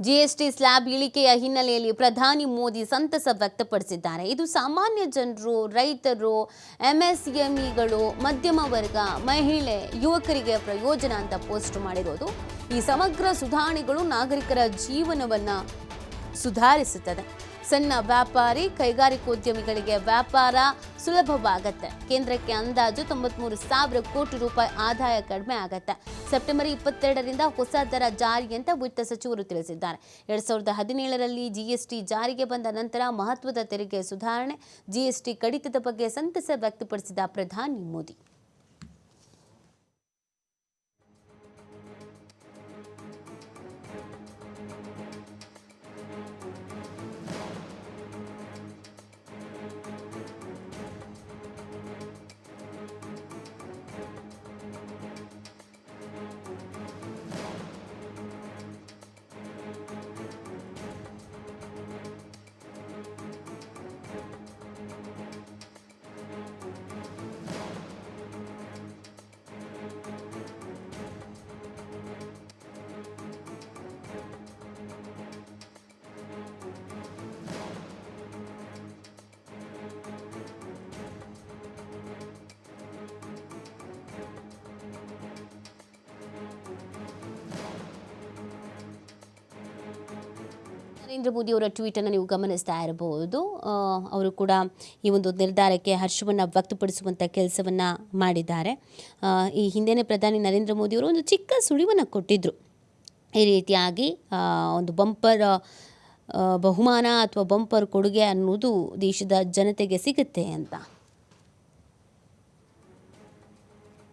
GST slab ಇಳಿಕೆಯ ಹಿನ್ನೆಲೆಯಲ್ಲಿ ಪ್ರಧಾನಿ ಮೋದಿ ಸಂತಸ ವ್ಯಕ್ತಪಡಿಸಿದ್ದಾರೆ. ಇದು ಸಾಮಾನ್ಯ ಜನರು, ರೈತರು ಎಂಎಸ್ಎಂಇಗಳು ಮಧ್ಯಮ ವರ್ಗ, ಮಹಿಳೆ, ಯುವಕರಿಗೆ ಪ್ರಯೋಜನ ಅಂತ ಪೋಸ್ಟ್ ಮಾಡಿರೋದು. ಈ ಸಮಗ್ರ ಸುಧಾರಣೆಗಳು ನಾಗರಿಕರ ಜೀವನವನ್ನು ಸುಧಾರಿಸುತ್ತದೆ. ಸಣ್ಣ ವ್ಯಾಪಾರಿ ಕೈಗಾರಿಕೋದ್ಯಮಿಗಳಿಗೆ ವ್ಯಾಪಾರ ಸುಲಭವಾಗತ್ತೆ. ಕೇಂದ್ರಕ್ಕೆ ಅಂದಾಜು ತೊಂಬತ್ಮೂರು ಸಾವಿರ ಕೋಟಿ ರೂಪಾಯಿ ಆದಾಯ ಕಡಿಮೆ ಆಗತ್ತೆ. ಸೆಪ್ಟೆಂಬರ್ ಇಪ್ಪತ್ತೆರಡರಿಂದ ಹೊಸ ದರ ಜಾರಿ ಅಂತ ವಿತ್ತ ಸಚಿವರು ತಿಳಿಸಿದ್ದಾರೆ. ಎರಡ್ ಸಾವಿರದ ಹದಿನೇಳರಲ್ಲಿ ಜಿಎಸ್ಟಿ ಜಾರಿಗೆ ಬಂದ ನಂತರ ಮಹತ್ವದ ತೆರಿಗೆ ಸುಧಾರಣೆ ಜಿಎಸ್ಟಿ ಕಡಿತದ ಬಗ್ಗೆ ಸಂತಸ ವ್ಯಕ್ತಪಡಿಸಿದ ಪ್ರಧಾನಿ ಮೋದಿ. ನರೇಂದ್ರ ಮೋದಿ ಅವರ ಟ್ವೀಟ್ ಅನ್ನು ನೀವು ಗಮನಿಸ್ತಾ ಇರಬಹುದು. ಅವರು ಕೂಡ ಈ ಒಂದು ನಿರ್ಧಾರಕ್ಕೆ ಹರ್ಷವನ್ನು ವ್ಯಕ್ತಪಡಿಸುವಂಥ ಕೆಲಸವನ್ನು ಮಾಡಿದ್ದಾರೆ. ಈ ಹಿಂದೆನೇ ಪ್ರಧಾನಿ ನರೇಂದ್ರ ಮೋದಿ ಅವರು ಒಂದು ಚಿಕ್ಕ ಸುಳಿವನ್ನು ಕೊಟ್ಟಿದ್ದರು ಈ ರೀತಿಯಾಗಿ ಒಂದು ಬಂಪರ್ ಬಹುಮಾನ ಅಥವಾ ಬಂಪರ್ ಕೊಡುಗೆ ಅನ್ನೋದು ದೇಶದ ಜನತೆಗೆ ಸಿಗುತ್ತೆ ಅಂತ.